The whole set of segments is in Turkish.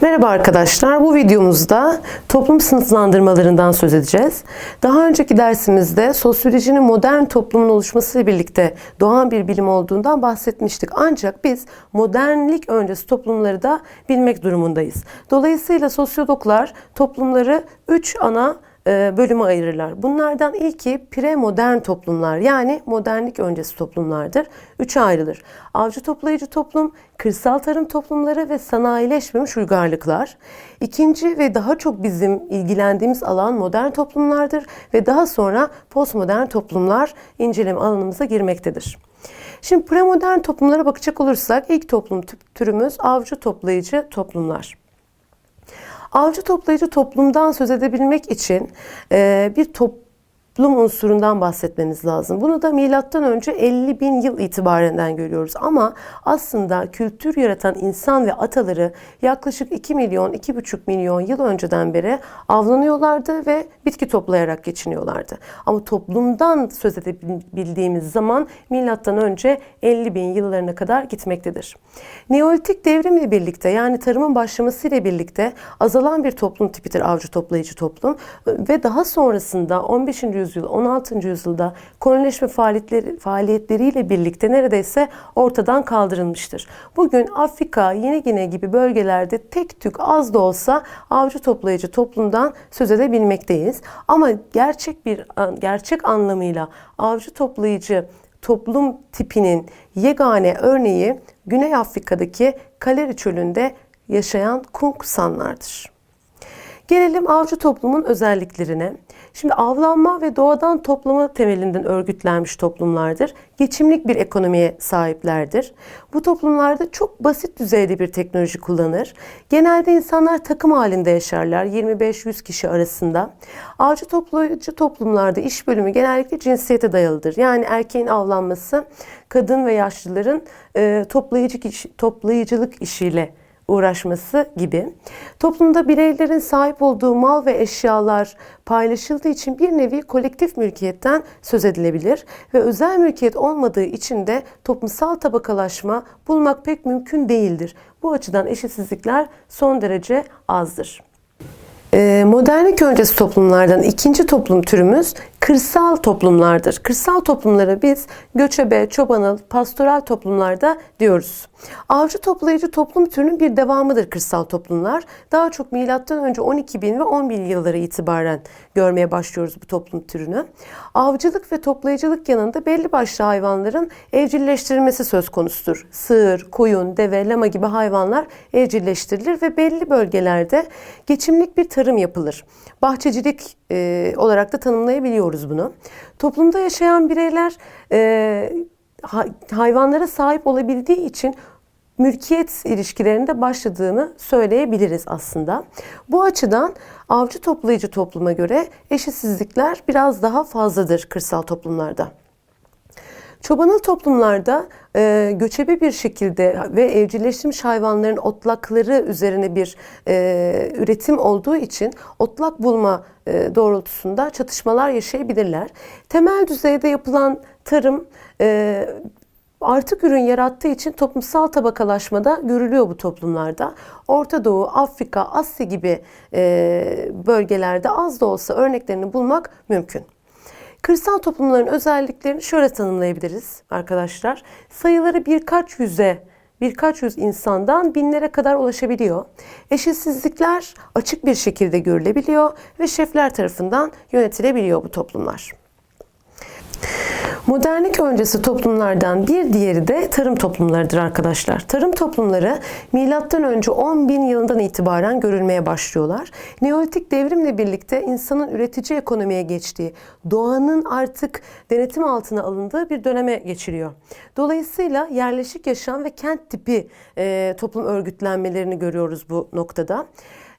Merhaba arkadaşlar. Bu videomuzda toplum sınıflandırmalarından söz edeceğiz. Daha önceki dersimizde sosyolojinin modern toplumun oluşmasıyla birlikte doğan bir bilim olduğundan bahsetmiştik. Ancak biz modernlik öncesi toplumları da bilmek durumundayız. Dolayısıyla sosyologlar toplumları 3 ana bölüme ayırırlar. Bunlardan ilki premodern toplumlar yani modernlik öncesi toplumlardır. Üçe ayrılır. Avcı toplayıcı toplum, kırsal tarım toplumları ve sanayileşmemiş uygarlıklar. İkinci ve daha çok bizim ilgilendiğimiz alan modern toplumlardır ve daha sonra postmodern toplumlar inceleme alanımıza girmektedir. Şimdi premodern toplumlara bakacak olursak ilk toplum türümüz avcı toplayıcı toplumlar. Avcı toplayıcı toplumdan söz edebilmek için e, bir toplum unsurundan bahsetmemiz lazım. Bunu da milattan önce 50 bin yıl itibarından görüyoruz. Ama aslında kültür yaratan insan ve ataları yaklaşık 2 milyon, 2,5 milyon yıl önceden beri avlanıyorlardı ve bitki toplayarak geçiniyorlardı. Ama toplumdan söz edebildiğimiz zaman milattan önce 50 bin yıllarına kadar gitmektedir. Neolitik devrimle birlikte yani tarımın başlamasıyla birlikte azalan bir toplum tipidir avcı toplayıcı toplum ve daha sonrasında 15. yüzyıl 16. yüzyılda kolonileşme faaliyetleri, faaliyetleriyle birlikte neredeyse ortadan kaldırılmıştır. Bugün Afrika, Yeni Gine gibi bölgelerde tek tük az da olsa avcı toplayıcı toplumdan söz edebilmekteyiz. Ama gerçek bir gerçek anlamıyla avcı toplayıcı toplum tipinin yegane örneği Güney Afrika'daki Kaleri Çölü'nde yaşayan Kungsanlardır. Gelelim avcı toplumun özelliklerine. Şimdi avlanma ve doğadan toplama temelinden örgütlenmiş toplumlardır. Geçimlik bir ekonomiye sahiplerdir. Bu toplumlarda çok basit düzeyde bir teknoloji kullanır. Genelde insanlar takım halinde yaşarlar 25-100 kişi arasında. Avcı toplayıcı toplumlarda iş bölümü genellikle cinsiyete dayalıdır. Yani erkeğin avlanması kadın ve yaşlıların e, toplayıcı toplayıcılık işiyle uğraşması gibi. Toplumda bireylerin sahip olduğu mal ve eşyalar paylaşıldığı için bir nevi kolektif mülkiyetten söz edilebilir ve özel mülkiyet olmadığı için de toplumsal tabakalaşma bulmak pek mümkün değildir. Bu açıdan eşitsizlikler son derece azdır. Ee, modernlik öncesi toplumlardan ikinci toplum türümüz kırsal toplumlardır. Kırsal toplumlara biz göçebe, çobanıl, pastoral toplumlarda diyoruz. Avcı toplayıcı toplum türünün bir devamıdır kırsal toplumlar. Daha çok milattan önce 12 bin ve 10 bin yılları itibaren görmeye başlıyoruz bu toplum türünü. Avcılık ve toplayıcılık yanında belli başlı hayvanların evcilleştirilmesi söz konusudur. Sığır, koyun, deve, lama gibi hayvanlar evcilleştirilir ve belli bölgelerde geçimlik bir tarım yapılır. Bahçecilik e, olarak da tanımlayabiliyoruz bunu. Toplumda yaşayan bireyler e, hayvanlara sahip olabildiği için mülkiyet ilişkilerinde başladığını söyleyebiliriz aslında. Bu açıdan avcı toplayıcı topluma göre eşitsizlikler biraz daha fazladır kırsal toplumlarda. Çobanıl toplumlarda e, göçebe bir şekilde ve evcilleştirilmiş hayvanların otlakları üzerine bir e, üretim olduğu için otlak bulma e, doğrultusunda çatışmalar yaşayabilirler. Temel düzeyde yapılan tarım e, artık ürün yarattığı için toplumsal tabakalaşmada görülüyor bu toplumlarda. Orta Doğu, Afrika, Asya gibi e, bölgelerde az da olsa örneklerini bulmak mümkün. Kırsal toplumların özelliklerini şöyle tanımlayabiliriz arkadaşlar. Sayıları birkaç yüze, birkaç yüz insandan binlere kadar ulaşabiliyor. Eşitsizlikler açık bir şekilde görülebiliyor ve şefler tarafından yönetilebiliyor bu toplumlar. Modernlik öncesi toplumlardan bir diğeri de tarım toplumlarıdır arkadaşlar. Tarım toplumları milattan önce 10 bin yılından itibaren görülmeye başlıyorlar. Neolitik devrimle birlikte insanın üretici ekonomiye geçtiği, doğanın artık denetim altına alındığı bir döneme geçiriyor. Dolayısıyla yerleşik yaşam ve kent tipi e, toplum örgütlenmelerini görüyoruz bu noktada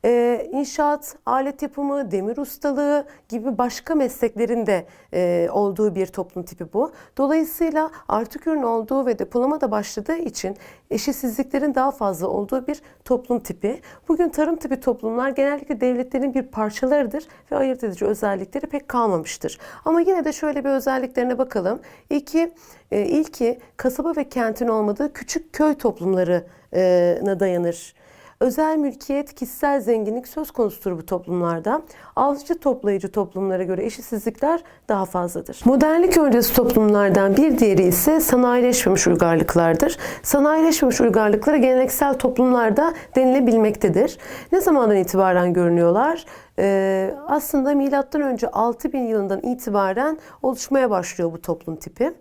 e, inşaat, alet yapımı, demir ustalığı gibi başka mesleklerin de e, olduğu bir toplum tipi bu. Dolayısıyla artık ürün olduğu ve depolama da başladığı için eşitsizliklerin daha fazla olduğu bir toplum tipi. Bugün tarım tipi toplumlar genellikle devletlerin bir parçalarıdır ve ayırt edici özellikleri pek kalmamıştır. Ama yine de şöyle bir özelliklerine bakalım. İlki, e, ilki kasaba ve kentin olmadığı küçük köy toplumlarına dayanır. Özel mülkiyet, kişisel zenginlik söz konusudur bu toplumlarda. Avcı toplayıcı toplumlara göre eşitsizlikler daha fazladır. Modernlik öncesi toplumlardan bir diğeri ise sanayileşmemiş uygarlıklardır. Sanayileşmemiş uygarlıkları geleneksel toplumlarda denilebilmektedir. Ne zamandan itibaren görünüyorlar? Ee, aslında milattan önce 6000 yılından itibaren oluşmaya başlıyor bu toplum tipi.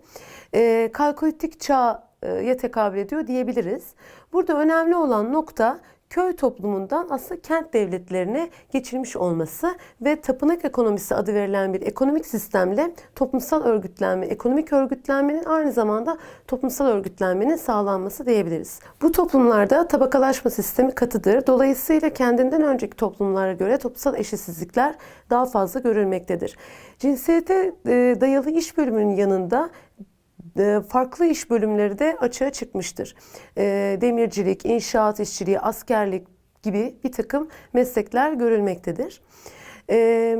Ee, Kalkolitik çağ ya tekabül ediyor diyebiliriz. Burada önemli olan nokta köy toplumundan aslında kent devletlerine geçilmiş olması ve tapınak ekonomisi adı verilen bir ekonomik sistemle toplumsal örgütlenme, ekonomik örgütlenmenin aynı zamanda toplumsal örgütlenmenin sağlanması diyebiliriz. Bu toplumlarda tabakalaşma sistemi katıdır. Dolayısıyla kendinden önceki toplumlara göre toplumsal eşitsizlikler daha fazla görülmektedir. Cinsiyete dayalı iş bölümünün yanında e, farklı iş bölümleri de açığa çıkmıştır. E, demircilik, inşaat işçiliği, askerlik gibi bir takım meslekler görülmektedir. E,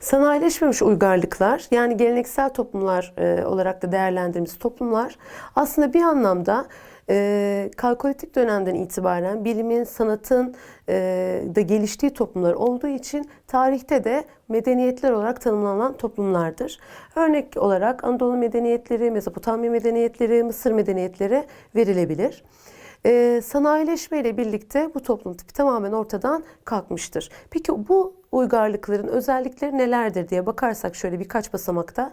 sanayileşmemiş uygarlıklar yani geleneksel toplumlar olarak da değerlendirdiğimiz toplumlar aslında bir anlamda e, kalkolitik dönemden itibaren bilimin, sanatın e, da geliştiği toplumlar olduğu için tarihte de medeniyetler olarak tanımlanan toplumlardır. Örnek olarak Anadolu medeniyetleri, Mezopotamya medeniyetleri, Mısır medeniyetleri verilebilir. Ee, sanayileşme ile birlikte bu toplum tipi tamamen ortadan kalkmıştır. Peki bu uygarlıkların özellikleri nelerdir diye bakarsak şöyle birkaç basamakta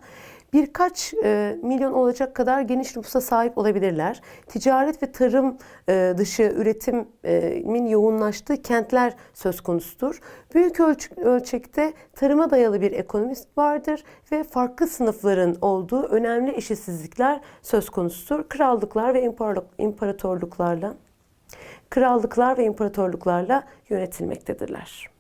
birkaç e, milyon olacak kadar geniş nüfusa sahip olabilirler. Ticaret ve tarım e, dışı üretimin yoğunlaştığı kentler söz konusudur. Büyük ölç ölçekte tarıma dayalı bir ekonomi vardır ve farklı sınıfların olduğu önemli eşitsizlikler söz konusudur. Krallıklar ve imparatorluklarla krallıklar ve imparatorluklarla yönetilmektedirler.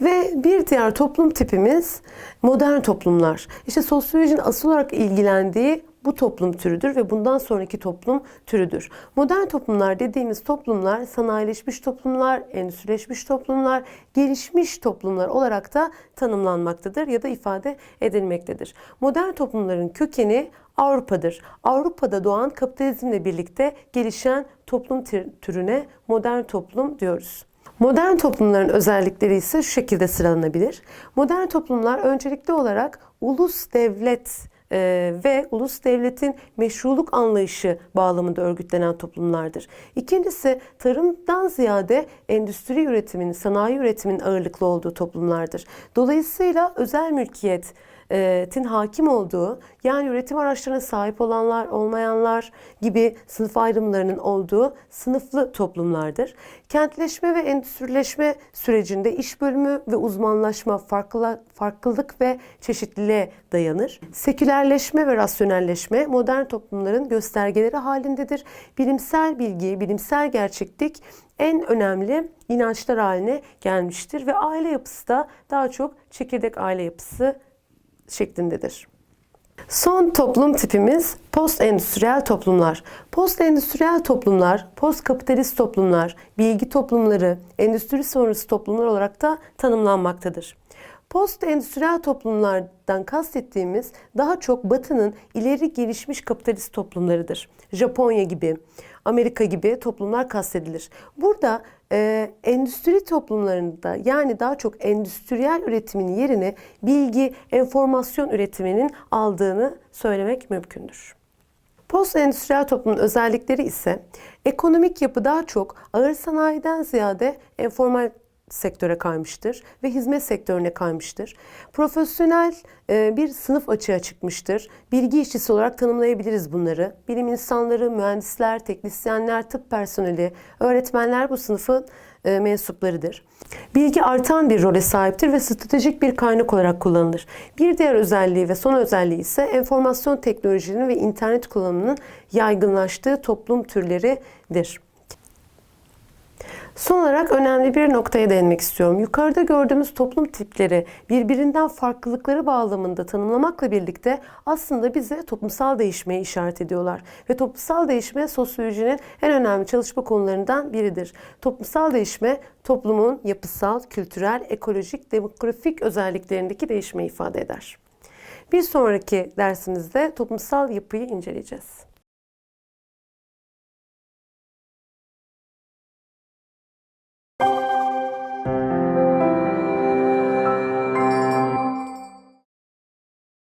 Ve bir diğer toplum tipimiz modern toplumlar. İşte sosyolojinin asıl olarak ilgilendiği bu toplum türüdür ve bundan sonraki toplum türüdür. Modern toplumlar dediğimiz toplumlar sanayileşmiş toplumlar, endüstrileşmiş toplumlar, gelişmiş toplumlar olarak da tanımlanmaktadır ya da ifade edilmektedir. Modern toplumların kökeni Avrupa'dır. Avrupa'da doğan kapitalizmle birlikte gelişen toplum türüne modern toplum diyoruz. Modern toplumların özellikleri ise şu şekilde sıralanabilir. Modern toplumlar öncelikli olarak ulus devlet e, ve ulus devletin meşruluk anlayışı bağlamında örgütlenen toplumlardır. İkincisi tarımdan ziyade endüstri üretiminin, sanayi üretiminin ağırlıklı olduğu toplumlardır. Dolayısıyla özel mülkiyet, tin hakim olduğu yani üretim araçlarına sahip olanlar olmayanlar gibi sınıf ayrımlarının olduğu sınıflı toplumlardır. Kentleşme ve endüstrileşme sürecinde iş bölümü ve uzmanlaşma farklılık ve çeşitliliğe dayanır. Sekülerleşme ve rasyonelleşme modern toplumların göstergeleri halindedir. Bilimsel bilgi, bilimsel gerçeklik en önemli inançlar haline gelmiştir ve aile yapısı da daha çok çekirdek aile yapısı şeklindedir. Son toplum tipimiz post endüstriyel toplumlar. Post endüstriyel toplumlar, post kapitalist toplumlar, bilgi toplumları, endüstri sonrası toplumlar olarak da tanımlanmaktadır. Post endüstriyel toplumlardan kastettiğimiz daha çok Batı'nın ileri gelişmiş kapitalist toplumlarıdır. Japonya gibi, Amerika gibi toplumlar kastedilir. Burada e, endüstri toplumlarında yani daha çok endüstriyel üretimin yerine bilgi, enformasyon üretiminin aldığını söylemek mümkündür. Post endüstriyel toplumun özellikleri ise ekonomik yapı daha çok ağır sanayiden ziyade enformal sektöre kaymıştır ve hizmet sektörüne kaymıştır. Profesyonel e, bir sınıf açığa çıkmıştır. Bilgi işçisi olarak tanımlayabiliriz bunları. Bilim insanları, mühendisler, teknisyenler, tıp personeli, öğretmenler bu sınıfın e, mensuplarıdır. Bilgi artan bir role sahiptir ve stratejik bir kaynak olarak kullanılır. Bir diğer özelliği ve son özelliği ise enformasyon teknolojilerinin ve internet kullanımının yaygınlaştığı toplum türleridir. Son olarak önemli bir noktaya değinmek istiyorum. Yukarıda gördüğümüz toplum tipleri birbirinden farklılıkları bağlamında tanımlamakla birlikte aslında bize toplumsal değişmeye işaret ediyorlar. Ve toplumsal değişme sosyolojinin en önemli çalışma konularından biridir. Toplumsal değişme toplumun yapısal, kültürel, ekolojik, demografik özelliklerindeki değişmeyi ifade eder. Bir sonraki dersimizde toplumsal yapıyı inceleyeceğiz.